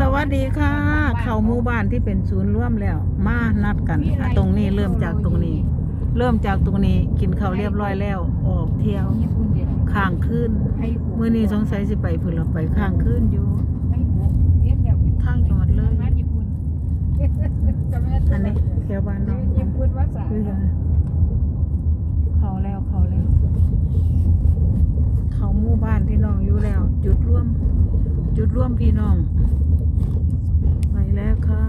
สวัสดีค่ะ เข้าหมู่บ้านที่เป็นศูนย์ร่วมแล้ว มานัดกันอะตรงนี้เริ่มจากตรงนี้ เริ่มจากตรงนี้กินข้าวเรียบร้อยแล้ว ออกเที่ยวญี่ปุ่นเดียวข้างคืนมื้อนี้สงสัยสิไปพุ่นละไปข้างคืนอยู่ทางจังหวัดเลยอันนี้แถวบ้านน้องญี่ปุ่นาเขาแล้วเขาแล้ว เขาหมู่บ้านพี่น้องอยู่แล้ว จุดร่วม จุดร่วมพี่น้อง ไปแล้วค่ะ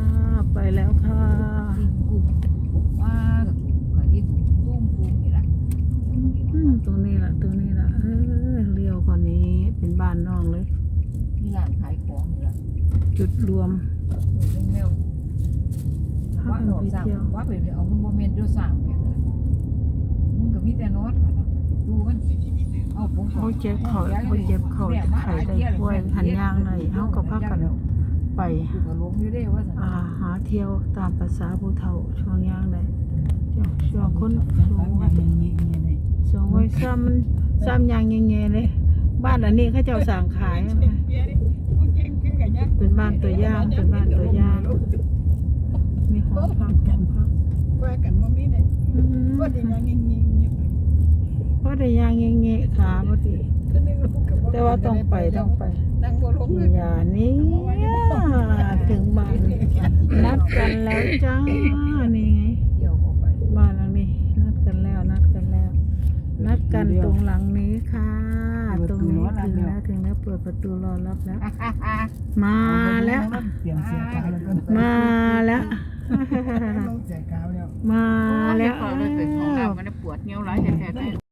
ไปแล้วค่ะกลุ่มว่าก็ที่ตุ้มปุ้มนี่แหละอืมตรงนี้ละตรงนี้ละเออเลี้ยวกว่านี้เป็นบ้านน้องเลยที่ร้านขายของนี่แหละจุดรวมเร็วพาว่ากันดอกไปสั่งเที่ยวว่าไปเอามันโมเมนต์ด้วยสั่งแบบมึงก็มีแต่นอตดูมัน เอาผมเขาเจ็บเขาเขาเจ็บเขาไข่ได้ป่วยหันยางเลยเขาก็พากันไปอยู่กับลงอยู่ได้ว่าสั่งอ่าหาเที่ยวตามภาษาผู้เฒ่าช่วงย่างได้ช่วงช่วงคนสูงวัยสูงวัยซ้ำมันซ้ำยางเงี้ยๆเลยบ้านอันนี้เขาเจ้าสั่งขายใช่ไหมเป็นบ้านตัวอย่างเป็นบ้านตัวอย่างมีห้องพักห้องพักว่ากันว่ามีได้อืมว่าได้ยังเงียบเงียบ เพราะได้ยางเงี้ยๆขาพอดีคือนึกลูกกับแต่ว่าต้องไปต้องไปนั่งบ่ลงเลยอย่านี้ถึงบ้านนัดกันแล้วจ้านี่ไงเดี่ยวออกไปบ้านหลังนี้ นัดกันแล้วนัดกันแล้ว นัดกันตรงหลังนี้ค่ะ ตรงนี้ถึงแล้วถึงแล้วเปิดประตูรอรับแล้ว มาแล้วเตรียมเสียกาวแล้วก็มาแล้วลงเสียกาวแล้วมาแล้วเลยไปของน้ำมันปวดเงี้ยวไหลแท้ๆ